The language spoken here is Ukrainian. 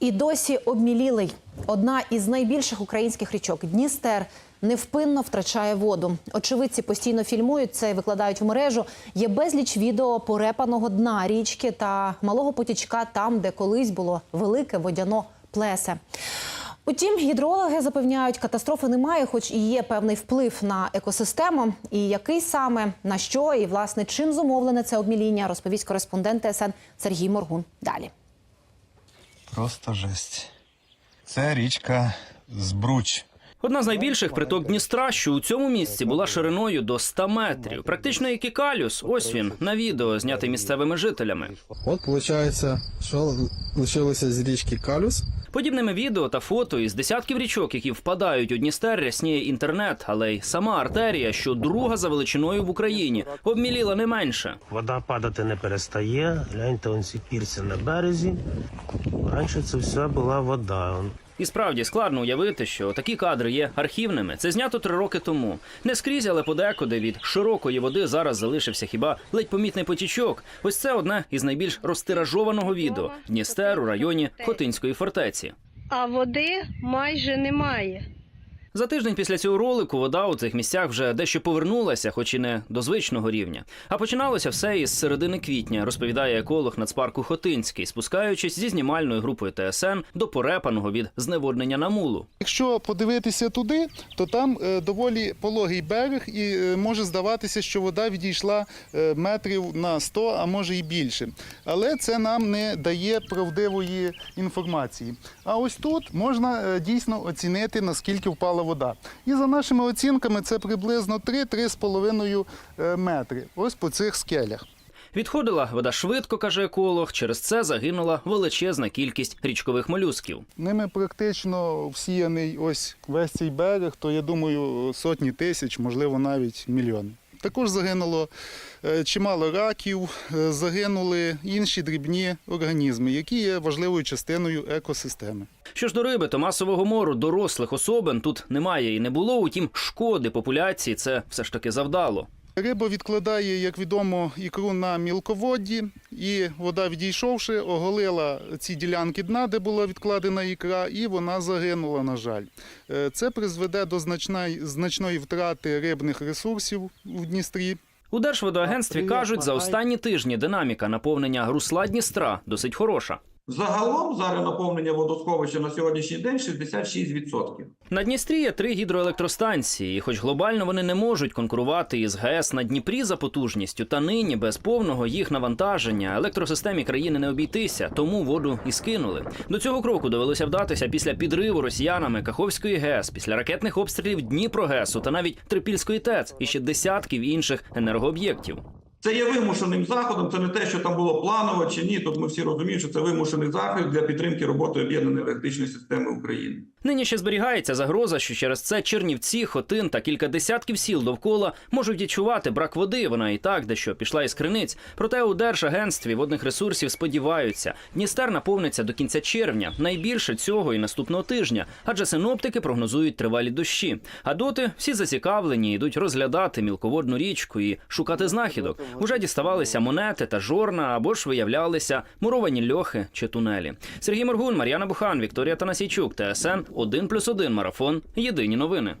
І досі обмілілий. Одна із найбільших українських річок Дністер невпинно втрачає воду. Очевидці постійно фільмують це і викладають в мережу. Є безліч відео порепаного дна річки та малого потічка там, де колись було велике водяно плесе. Утім, гідрологи запевняють, катастрофи немає, хоч і є певний вплив на екосистему. І який саме на що і власне чим зумовлене це обміління, розповість кореспондент ТСН Сергій Моргун. Далі. Просто жесть. Це річка Збруч. Одна з найбільших приток Дністра, що у цьому місці була шириною до 100 метрів. Практично як і калюс. Ось він на відео, знятий місцевими жителями. От виходить, що лишилося з річки Калюс. Подібними відео та фото із десятків річок, які впадають у Дністер, рясніє інтернет, але й сама артерія, що друга за величиною в Україні, обміліла не менше. Вода падати не перестає. Гляньте, он ці пірси на березі. Раніше це все була вода. І справді складно уявити, що такі кадри є архівними. Це знято три роки тому. Не скрізь, але подекуди від широкої води зараз залишився хіба ледь помітний потічок. Ось це одне із найбільш розтиражованого відео Дністер у районі Хотинської фортеці. а води майже немає. За тиждень після цього ролику вода у цих місцях вже дещо повернулася, хоч і не до звичного рівня. А починалося все із середини квітня, розповідає еколог нацпарку Хотинський, спускаючись зі знімальною групою ТСН до порепаного від зневоднення на мулу. Якщо подивитися туди, то там е, доволі пологий берег, і е, може здаватися, що вода відійшла е, метрів на 100, а може і більше. Але це нам не дає правдивої інформації. А ось тут можна дійсно оцінити, наскільки впала вода. І за нашими оцінками, це приблизно 3-3,5 е, метри. Ось по цих скелях. Відходила вода швидко, каже еколог. Через це загинула величезна кількість річкових молюсків. Ними практично всіяний ось весь цей берег, то я думаю, сотні тисяч, можливо, навіть мільйони. Також загинуло е, чимало раків, е, загинули інші дрібні організми, які є важливою частиною екосистеми. Що ж до риби, то масового мору дорослих особин тут немає і не було. Утім, шкоди популяції це все ж таки завдало. Риба відкладає, як відомо, ікру на мілководді, і вода, відійшовши, оголила ці ділянки дна, де була відкладена ікра, і вона загинула, на жаль. Е, Це призведе до значної, значної втрати рибних ресурсів у Дністрі. У Держводоагентстві кажуть, за останні тижні динаміка наповнення русла Дністра досить хороша. Загалом зараз наповнення водосховища на сьогоднішній день 66%. На Дністрі є три гідроелектростанції, і хоч глобально вони не можуть конкурувати із ГЕС на Дніпрі за потужністю, та нині без повного їх навантаження електросистемі країни не обійтися, тому воду і скинули. До цього кроку довелося вдатися після підриву росіянами Каховської ГЕС, після ракетних обстрілів Дніпрогесу та навіть Трипільської ТЕЦ і ще десятків інших енергооб'єктів. Це є вимушеним заходом. Це не те, що там було планово чи ні. Тут ми всі розуміємо, що це вимушений захід для підтримки роботи об'єднаної електричної системи України. Нині ще зберігається загроза, що через це Чернівці, Хотин та кілька десятків сіл довкола можуть відчувати брак води. Вона і так дещо пішла із криниць. Проте у Держагентстві водних ресурсів сподіваються, Дністер наповниться до кінця червня, найбільше цього і наступного тижня, адже синоптики прогнозують тривалі дощі. А доти всі зацікавлені йдуть розглядати мілководну річку і шукати знахідок. Уже діставалися монети та жорна або ж виявлялися муровані льохи чи тунелі. Сергій Моргун, Мар'яна Бухан, Вікторія Танасійчук, ТСН 1+,1 марафон. Єдині новини.